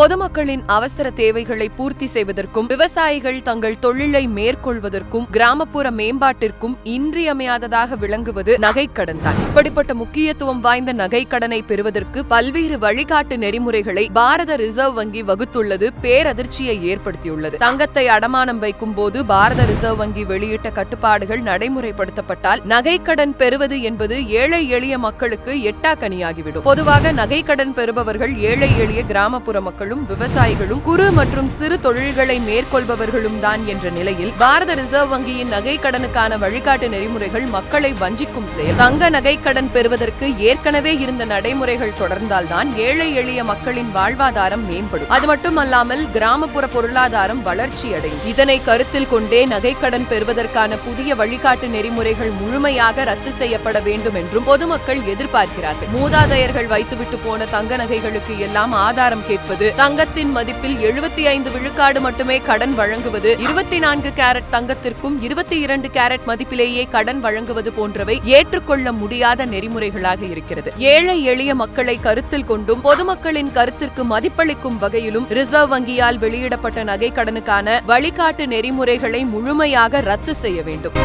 பொதுமக்களின் அவசர தேவைகளை பூர்த்தி செய்வதற்கும் விவசாயிகள் தங்கள் தொழிலை மேற்கொள்வதற்கும் கிராமப்புற மேம்பாட்டிற்கும் இன்றியமையாததாக விளங்குவது நகைக்கடன் தான் இப்படிப்பட்ட முக்கியத்துவம் வாய்ந்த நகைக்கடனை பெறுவதற்கு பல்வேறு வழிகாட்டு நெறிமுறைகளை பாரத ரிசர்வ் வங்கி வகுத்துள்ளது பேரதிர்ச்சியை ஏற்படுத்தியுள்ளது. தங்கத்தை அடமானம் வைக்கும் போது பாரத ரிசர்வ் வங்கி வெளியிட்ட கட்டுப்பாடுகள் நடைமுறைப்படுத்தப்பட்டால் நகைக்கடன் பெறுவது என்பது ஏழை எளிய மக்களுக்கு எட்டாக்கனியாகிவிடும். பொதுவாக நகைக்கடன் பெறுபவர்கள் ஏழை எளிய கிராமப்புற மக்கள் மக்களும் விவசாயிகளும் குறு மற்றும் சிறு தொழில்களை மேற்கொள்பவர்களும் தான் என்ற நிலையில் பாரத ரிசர்வ் வங்கியின் நகைக்கடனுக்கான வழிகாட்டு நெறிமுறைகள் மக்களை வஞ்சிக்கும் செயல். தங்க கடன் பெறுவதற்கு ஏற்கனவே இருந்த நடைமுறைகள் தொடர்ந்தால்தான் ஏழை எளிய மக்களின் வாழ்வாதாரம் மேம்படும். அது மட்டுமல்லாமல் கிராமப்புற பொருளாதாரம் வளர்ச்சி அடையும் இதனை கருத்தில் கொண்டே நகைக்கடன் பெறுவதற்கான புதிய வழிகாட்டு நெறிமுறைகள் முழுமையாக ரத்து செய்யப்பட வேண்டும் என்றும் பொதுமக்கள் எதிர்பார்க்கிறார்கள். மூதாதையர்கள் வைத்துவிட்டு போன தங்க நகைகளுக்கு எல்லாம் ஆதாரம் கேட்பது தங்கத்தின் மதிப்பில் எழுபத்தி ஐந்து விழுக்காடு மட்டுமே கடன் வழங்குவது இருபத்தி நான்கு கேரட் தங்கத்திற்கும் இருபத்தி இரண்டு கேரட் மதிப்பிலேயே கடன் வழங்குவது போன்றவை ஏற்றுக்கொள்ள முடியாத நெறிமுறைகளாக இருக்கிறது. ஏழை எளிய மக்களை கருத்தில் கொண்டும் பொதுமக்களின் கருத்திற்கு மதிப்பளிக்கும் வகையிலும் ரிசர்வ் வங்கியால் வெளியிடப்பட்ட நகை கடனுக்கான வழிகாட்டு நெறிமுறைகளை முழுமையாக ரத்து செய்ய வேண்டும்.